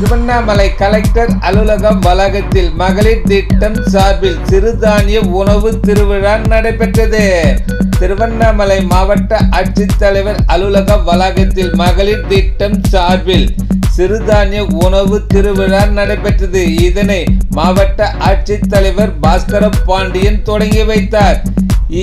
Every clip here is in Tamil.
திருவண்ணாமலை கலெக்டர் அலுவலகம் வளாகத்தில் மகளிர் திட்டம் சார்பில் சிறுதானிய உணவு திருவிழா நடைபெற்றது. திருவண்ணாமலை மாவட்ட ஆட்சித்தலைவர் அலுவலக வளாகத்தில் மகளிர் திட்டம் சார்பில் சிறுதானிய உணவு திருவிழா நடைபெற்றது. இதனை மாவட்ட ஆட்சித்தலைவர் பாஸ்கர பாண்டியன் தொடங்கி வைத்தார்.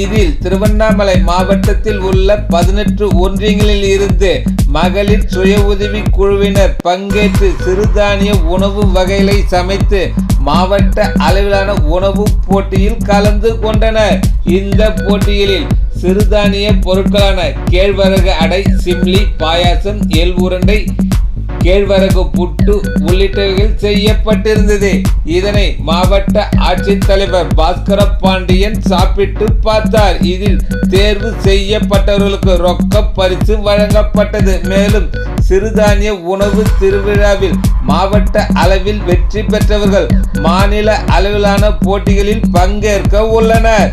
இதில் திருவண்ணாமலை மாவட்டத்தில் உள்ள பதினெட்டு ஒன்றியங்களில் இருந்து மகளிர் சுய உதவி குழுவினர் பங்கேற்று சிறுதானிய உணவு வகைகளை சமைத்து மாவட்ட அளவிலான உணவு போட்டியில் கலந்து கொண்டனர். இந்த போட்டிகளில் சிறுதானிய பொருட்களான கேழ்வரகு அடை சிம்லி பாயாசம் எள் உருண்டை கேழ்வரகு புட்டு உள்ளிட்டவைகள் செய்யப்பட்டிருந்தது. இதனை மாவட்ட ஆட்சித்தலைவர் பாஸ்கர பாண்டியன் சாப்பிட்டு பார்த்தார். இதில் தேர்வு செய்யப்பட்டவர்களுக்கு ரொக்க பரிசு வழங்கப்பட்டது. மேலும் சிறுதானிய உணவு திருவிழாவில் மாவட்ட அளவில் வெற்றி பெற்றவர்கள் மாநில அளவிலான போட்டிகளில் பங்கேற்க உள்ளனர்.